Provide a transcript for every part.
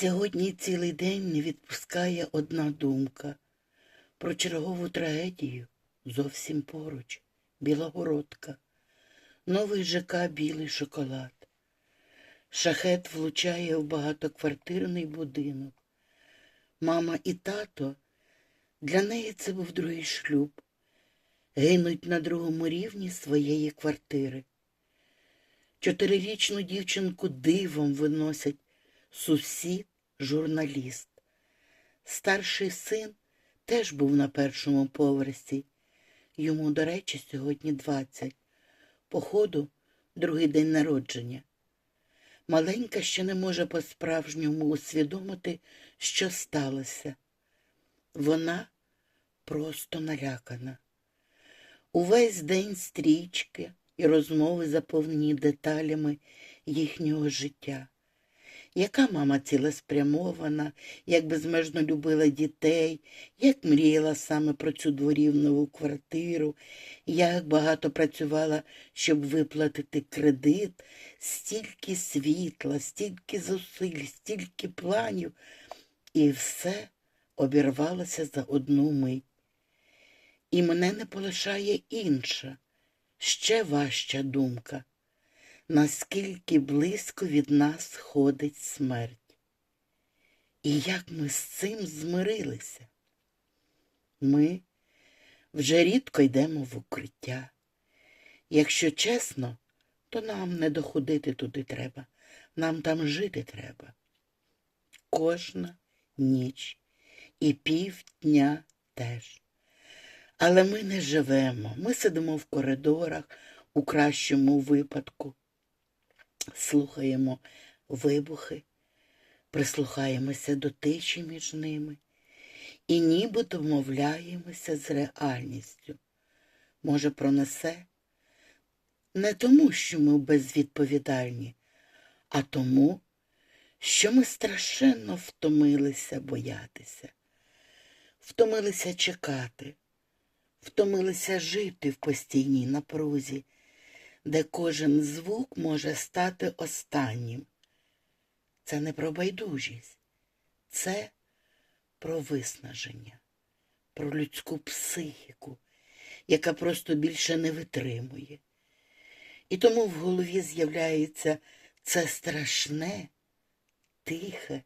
Сьогодні цілий день не відпускає одна думка про чергову трагедію зовсім поруч, Білогородка, новий ЖК білий шоколад. Шахет влучає в багатоквартирний будинок. Мама і тато для неї це був другий шлюб. Гинуть на другому рівні своєї квартири. Чотирирічну дівчинку дивом виносять сусід, журналіст. Старший син теж був на першому поверсі. Йому, до речі, сьогодні 20. Походу, другий день народження. Маленька ще не може по-справжньому усвідомити, що сталося. Вона просто налякана. Увесь день стрічки і розмови заповнені деталями їхнього життя. Яка мама цілеспрямована, як безмежно любила дітей, як мріяла саме про цю дворівнову квартиру, як багато працювала, щоб виплатити кредит, стільки світла, стільки зусиль, стільки планів, і все обірвалося за одну мить. І мене не полишає інша, ще важча думка наскільки близько від нас ходить смерть. І як ми з цим змирилися. Ми вже рідко йдемо в укриття. Якщо чесно, то нам не доходити туди треба, нам там жити треба. Кожна ніч і півдня теж. Але ми не живемо, ми сидимо в коридорах у кращому випадку слухаємо вибухи, прислухаємося до тиші між ними і ніби домовляємося з реальністю. Може, пронесе не тому, що ми безвідповідальні, а тому, що ми страшенно втомилися боятися, втомилися чекати, втомилися жити в постійній напрузі де кожен звук може стати останнім. Це не про байдужість, це про виснаження, про людську психіку, яка просто більше не витримує. І тому в голові з'являється це страшне, тихе,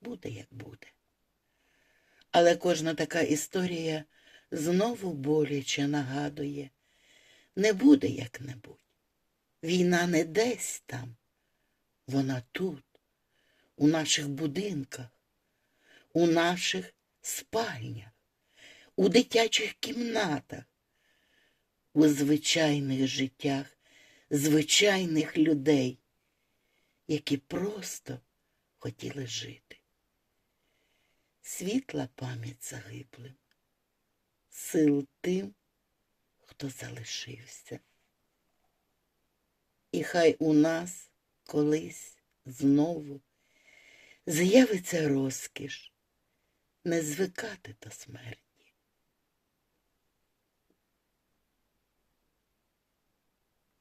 буде як буде. Але кожна така історія знову боляче нагадує, не буде як-небудь. Війна не десь там, вона тут, у наших будинках, у наших спальнях, у дитячих кімнатах, у звичайних життях звичайних людей, які просто хотіли жити. Світла пам'ять загиблим, сил тим, хто залишився. І хай у нас колись знову з'явиться розкіш не звикати до смерті.